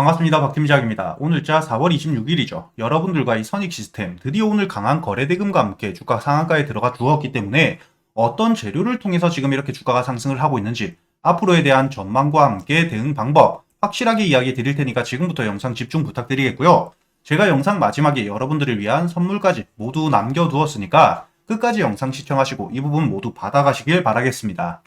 반갑습니다. 박팀장입니다. 오늘자 4월 26일이죠. 여러분들과 이 선익 시스템 드디어 오늘 강한 거래 대금과 함께 주가 상한가에 들어가 주었기 때문에 어떤 재료를 통해서 지금 이렇게 주가가 상승을 하고 있는지 앞으로에 대한 전망과 함께 대응 방법 확실하게 이야기 드릴 테니까 지금부터 영상 집중 부탁드리겠고요. 제가 영상 마지막에 여러분들을 위한 선물까지 모두 남겨두었으니까 끝까지 영상 시청하시고 이 부분 모두 받아가시길 바라겠습니다.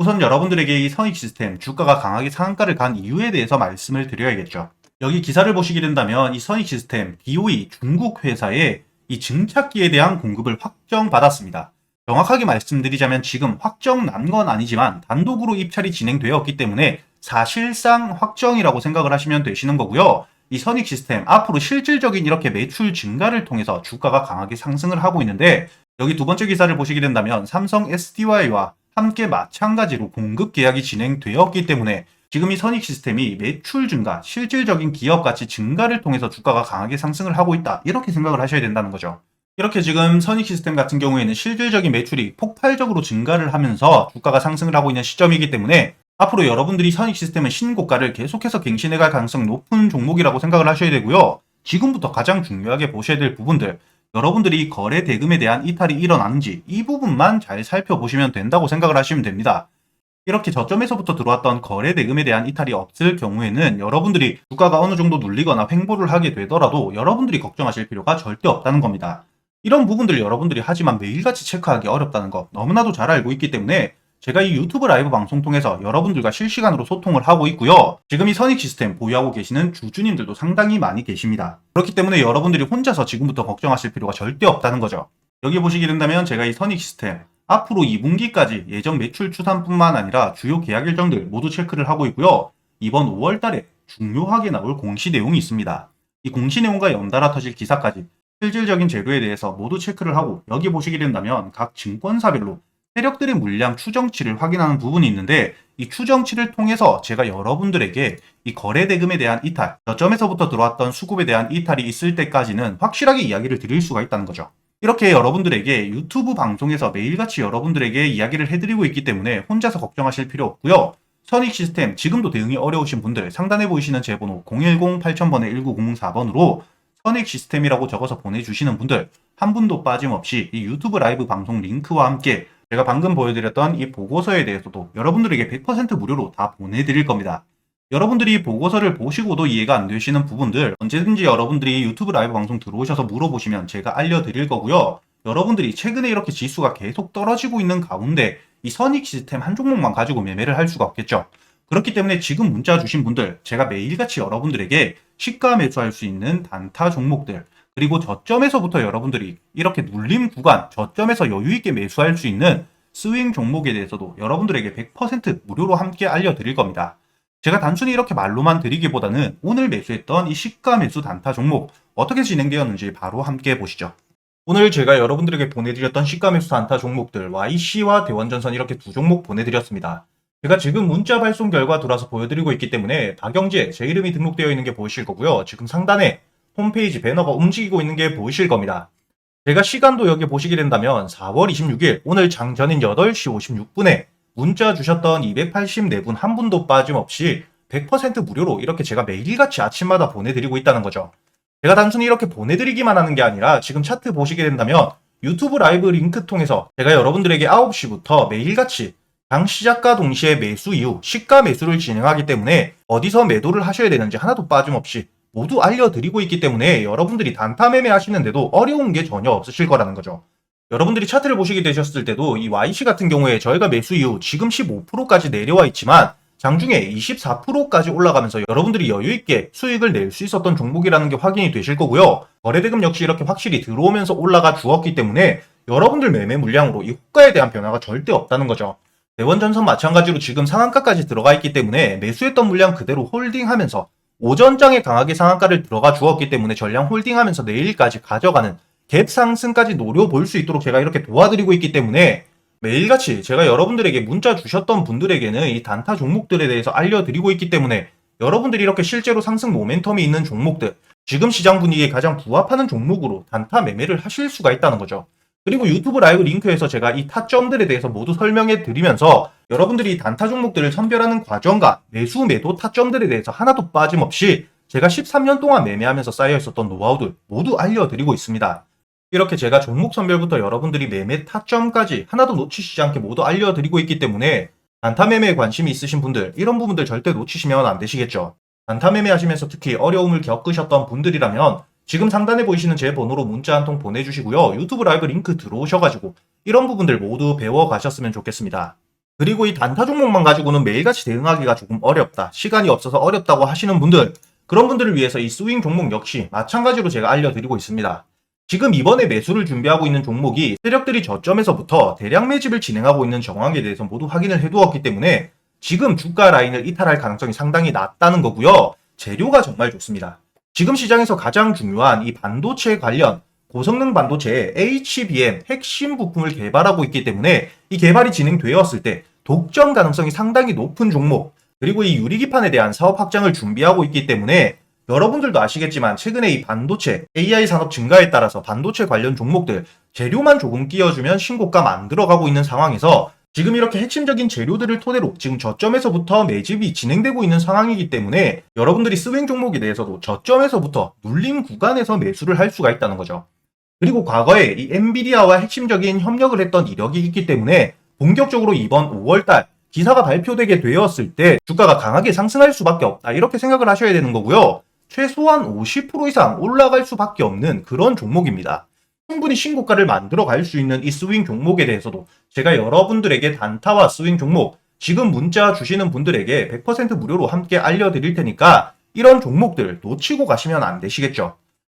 우선 여러분들에게 이 선익 시스템 주가가 강하게 상한가를 간 이유에 대해서 말씀을 드려야겠죠. 여기 기사를 보시게 된다면 이 선익 시스템 DOE 중국 회사에 이 증착기에 대한 공급을 확정받았습니다. 정확하게 말씀드리자면 지금 확정 난 건 아니지만 단독으로 입찰이 진행되었기 때문에 사실상 확정이라고 생각을 하시면 되시는 거고요. 이 선익 시스템 앞으로 실질적인 이렇게 매출 증가를 통해서 주가가 강하게 상승을 하고 있는데 여기 두 번째 기사를 보시게 된다면 삼성 SDI와 함께 마찬가지로 공급 계약이 진행되었기 때문에 지금 이 선익 시스템이 매출 증가, 실질적인 기업 가치 증가를 통해서 주가가 강하게 상승을 하고 있다. 이렇게 생각을 하셔야 된다는 거죠. 이렇게 지금 선익 시스템 같은 경우에는 실질적인 매출이 폭발적으로 증가를 하면서 주가가 상승을 하고 있는 시점이기 때문에 앞으로 여러분들이 선익 시스템은 신고가를 계속해서 갱신해 갈 가능성 높은 종목이라고 생각을 하셔야 되고요. 지금부터 가장 중요하게 보셔야 될 부분들, 여러분들이 거래 대금에 대한 이탈이 일어나는지 이 부분만 잘 살펴보시면 된다고 생각을 하시면 됩니다. 이렇게 저점에서부터 들어왔던 거래 대금에 대한 이탈이 없을 경우에는 여러분들이 주가가 어느 정도 눌리거나 횡보를 하게 되더라도 여러분들이 걱정하실 필요가 절대 없다는 겁니다. 이런 부분들 여러분들이 하지만 매일같이 체크하기 어렵다는 거 너무나도 잘 알고 있기 때문에 제가 이 유튜브 라이브 방송 통해서 여러분들과 실시간으로 소통을 하고 있고요. 지금 이 선익 시스템 보유하고 계시는 주주님들도 상당히 많이 계십니다. 그렇기 때문에 여러분들이 혼자서 지금부터 걱정하실 필요가 절대 없다는 거죠. 여기 보시게 된다면 제가 이 선익 시스템 앞으로 2분기까지 예정 매출 추산뿐만 아니라 주요 계약 일정들 모두 체크를 하고 있고요. 이번 5월 달에 중요하게 나올 공시 내용이 있습니다. 이 공시 내용과 연달아 터질 기사까지 실질적인 재료에 대해서 모두 체크를 하고 여기 보시게 된다면 각 증권사별로 세력들의 물량 추정치를 확인하는 부분이 있는데 이 추정치를 통해서 제가 여러분들에게 이 거래 대금에 대한 이탈, 저점에서부터 들어왔던 수급에 대한 이탈이 있을 때까지는 확실하게 이야기를 드릴 수가 있다는 거죠. 이렇게 여러분들에게 유튜브 방송에서 매일같이 여러분들에게 이야기를 해드리고 있기 때문에 혼자서 걱정하실 필요 없고요. 선익 시스템 지금도 대응이 어려우신 분들 상단에 보이시는 제 번호 010-8000번에 1904번으로 선익 시스템이라고 적어서 보내주시는 분들 한 분도 빠짐없이 이 유튜브 라이브 방송 링크와 함께 제가 방금 보여드렸던 이 보고서에 대해서도 여러분들에게 100% 무료로 다 보내드릴 겁니다. 여러분들이 보고서를 보시고도 이해가 안 되시는 부분들 언제든지 여러분들이 유튜브 라이브 방송 들어오셔서 물어보시면 제가 알려드릴 거고요. 여러분들이 최근에 이렇게 지수가 계속 떨어지고 있는 가운데 이 선익 시스템 한 종목만 가지고 매매를 할 수가 없겠죠. 그렇기 때문에 지금 문자 주신 분들 제가 매일같이 여러분들에게 시가 매수할 수 있는 단타 종목들 그리고 저점에서부터 여러분들이 이렇게 눌림 구간 저점에서 여유 있게 매수할 수 있는 스윙 종목에 대해서도 여러분들에게 100% 무료로 함께 알려드릴 겁니다. 제가 단순히 이렇게 말로만 드리기보다는 오늘 매수했던 이 시가 매수 단타 종목 어떻게 진행되었는지 바로 함께 보시죠. 오늘 제가 여러분들에게 보내드렸던 시가 매수 단타 종목들 YC와 대원전선 이렇게 두 종목 보내드렸습니다. 제가 지금 문자 발송 결과 돌아서 보여드리고 있기 때문에 다경제 제 이름이 등록되어 있는 게 보이실 거고요. 지금 상단에 홈페이지 배너가 움직이고 있는 게 보이실 겁니다. 제가 시간도 여기 보시게 된다면 4월 26일 오늘 장전인 8시 56분에 문자 주셨던 284분 한 분도 빠짐없이 100% 무료로 이렇게 제가 매일같이 아침마다 보내드리고 있다는 거죠. 제가 단순히 이렇게 보내드리기만 하는 게 아니라 지금 차트 보시게 된다면 유튜브 라이브 링크 통해서 제가 여러분들에게 9시부터 매일같이 장 시작과 동시에 매수 이후 시가 매수를 진행하기 때문에 어디서 매도를 하셔야 되는지 하나도 빠짐없이 모두 알려드리고 있기 때문에 여러분들이 단타 매매 하시는데도 어려운 게 전혀 없으실 거라는 거죠. 여러분들이 차트를 보시게 되셨을 때도 이 YC 같은 경우에 저희가 매수 이후 지금 15%까지 내려와 있지만 장중에 24%까지 올라가면서 여러분들이 여유 있게 수익을 낼 수 있었던 종목이라는 게 확인이 되실 거고요. 거래대금 역시 이렇게 확실히 들어오면서 올라가 주었기 때문에 여러분들 매매 물량으로 이 호가에 대한 변화가 절대 없다는 거죠. 대원전선 마찬가지로 지금 상한가까지 들어가 있기 때문에 매수했던 물량 그대로 홀딩하면서 오전장에 강하게 상한가를 들어가 주었기 때문에 전량 홀딩하면서 내일까지 가져가는 갭 상승까지 노려볼 수 있도록 제가 이렇게 도와드리고 있기 때문에 매일같이 제가 여러분들에게 문자 주셨던 분들에게는 이 단타 종목들에 대해서 알려드리고 있기 때문에 여러분들이 이렇게 실제로 상승 모멘텀이 있는 종목들, 지금 시장 분위기에 가장 부합하는 종목으로 단타 매매를 하실 수가 있다는 거죠. 그리고 유튜브 라이브 링크에서 제가 이 타점들에 대해서 모두 설명해 드리면서 여러분들이 단타 종목들을 선별하는 과정과 매수 매도 타점들에 대해서 하나도 빠짐없이 제가 13년 동안 매매하면서 쌓여 있었던 노하우들 모두 알려드리고 있습니다. 이렇게 제가 종목 선별부터 여러분들이 매매 타점까지 하나도 놓치시지 않게 모두 알려드리고 있기 때문에 단타 매매에 관심이 있으신 분들 이런 부분들 절대 놓치시면 안 되시겠죠. 단타 매매 하시면서 특히 어려움을 겪으셨던 분들이라면 지금 상단에 보이시는 제 번호로 문자 한 통 보내주시고요. 유튜브 라이브 링크 들어오셔가지고 이런 부분들 모두 배워 가셨으면 좋겠습니다. 그리고 이 단타 종목만 가지고는 매일같이 대응하기가 조금 어렵다. 시간이 없어서 어렵다고 하시는 분들, 그런 분들을 위해서 이 스윙 종목 역시 마찬가지로 제가 알려드리고 있습니다. 지금 이번에 매수를 준비하고 있는 종목이 세력들이 저점에서부터 대량 매집을 진행하고 있는 정황에 대해서 모두 확인을 해두었기 때문에 지금 주가 라인을 이탈할 가능성이 상당히 낮다는 거고요. 재료가 정말 좋습니다. 지금 시장에서 가장 중요한 이 반도체 관련 고성능 반도체 HBM 핵심 부품을 개발하고 있기 때문에 이 개발이 진행되었을 때 독점 가능성이 상당히 높은 종목 그리고 이 유리기판에 대한 사업 확장을 준비하고 있기 때문에 여러분들도 아시겠지만 최근에 이 반도체 AI 산업 증가에 따라서 반도체 관련 종목들 재료만 조금 끼워주면 신고가 만들어가고 있는 상황에서 지금 이렇게 핵심적인 재료들을 토대로 지금 저점에서부터 매집이 진행되고 있는 상황이기 때문에 여러분들이 스윙 종목에 대해서도 저점에서부터 눌림 구간에서 매수를 할 수가 있다는 거죠. 그리고 과거에 이 엔비디아와 핵심적인 협력을 했던 이력이 있기 때문에 본격적으로 이번 5월달 기사가 발표되게 되었을 때 주가가 강하게 상승할 수밖에 없다 이렇게 생각을 하셔야 되는 거고요. 최소한 50% 이상 올라갈 수밖에 없는 그런 종목입니다. 충분히 신고가를 만들어 갈 수 있는 이 스윙 종목에 대해서도 제가 여러분들에게 단타와 스윙 종목 지금 문자 주시는 분들에게 100% 무료로 함께 알려드릴 테니까 이런 종목들 놓치고 가시면 안 되시겠죠.